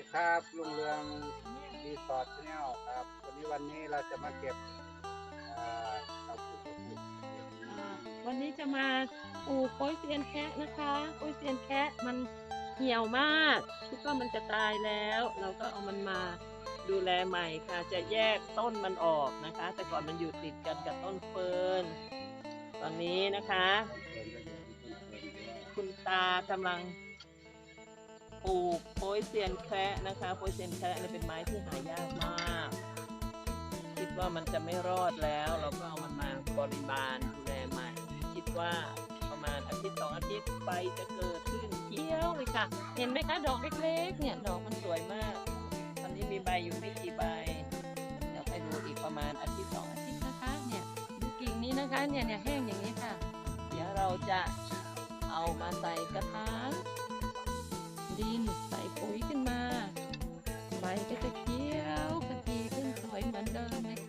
ดีครับลุงเรืองรีสอร์ทแนลครับ วันนี้วันนี้เราจะมาเก็บเอาปูตัวผู้อ่าวันนี้จะมาปลูกโป๊ยเซียนแคะนะคะโป๊ยเซียนแคะมันเหี่ยวมากคิดว่ามันจะตายแล้ว เราก็เอามันมาดูแลใหม่ค่ะ จะแยกต้นมันออกนะคะ แต่ก่อนมันอยู่ติดกันกับต้นเฟิร์นตอนนี้นะคะ คุณตากำลังปลูกโป๊ ยเซียนแคระนะคะโปยเซียนแคระนี่เป็นไม้ที่หายากมาก คิดว่ามันจะไม่รอดแล้ว เราก็เอามันมาบริบาลดูแลใหม่คิดว่าประมาณอาทิตย์สองอาทิตย์ใบจะเกิดขึ้นเขียวเลยค่ะ เห็นไหมคะดอกเล็กๆ เนี่ยดอกมันสวยมากตอนนี้มีใบอยู่ไม่กี่ใบเดี๋ยวไปดูอีกประมาณอาทิตย์สองอาทิตย์นะคะ เนี่ยกิ่งนี้นะคะเนี่ยเนี่ยแห้งอย่างนี้ค่ะ เดี๋ยวเราจะเอามาใส่กระถาง ดิน ใส่ปุ๋ยขึ้นมา ใบก็จะเขียวขจีขึ้นสวยเหมือนเดิมเลย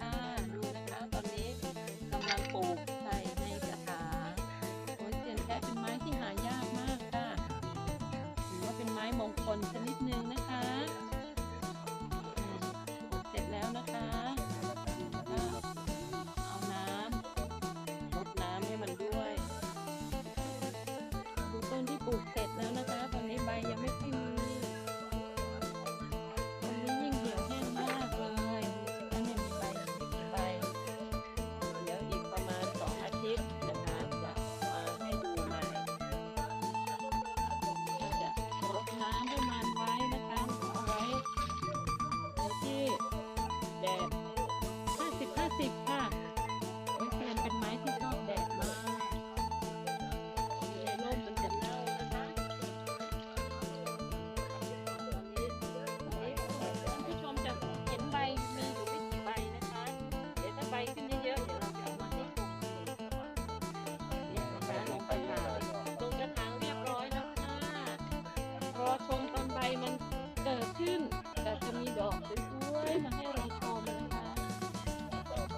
ขึ้น แต่จะมีดอกสวยๆมาให้เราชมนะคะ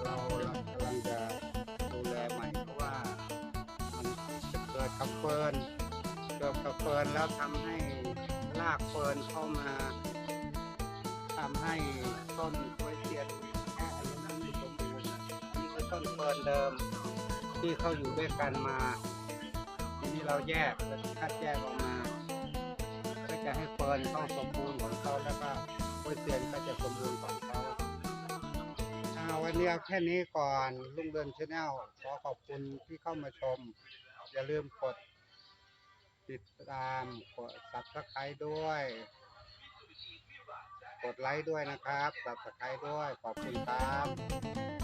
เราเรากำลังจะดูแลใหม่เพราะว่า มันจะเกิดกับเฟิร์นเกิดกับเฟิร์นแล้วทำให้รากเฟิร์นเข้ามาทำให้ต้นกล้วยเทียนแค่อันนั้นไม่สมบูรณ์นี่คือต้นเฟิร์นเดิม ที่เขาอยู่ด้วยกันมาทีนี้เราแยกคัดแยกออกมาเพื่อจะให้เฟิร์นต้องสมบูรณ์ของ นนี้เอาแค่นี้ก่อนลุงเดินชาแนลขอขอบคุณที่เข้ามาชม อย่าลืมกดติดตามกดซับสไครต์ด้วย กดไลค์ด้วยนะครับซับสไครต์ด้วยขอบคุณครับ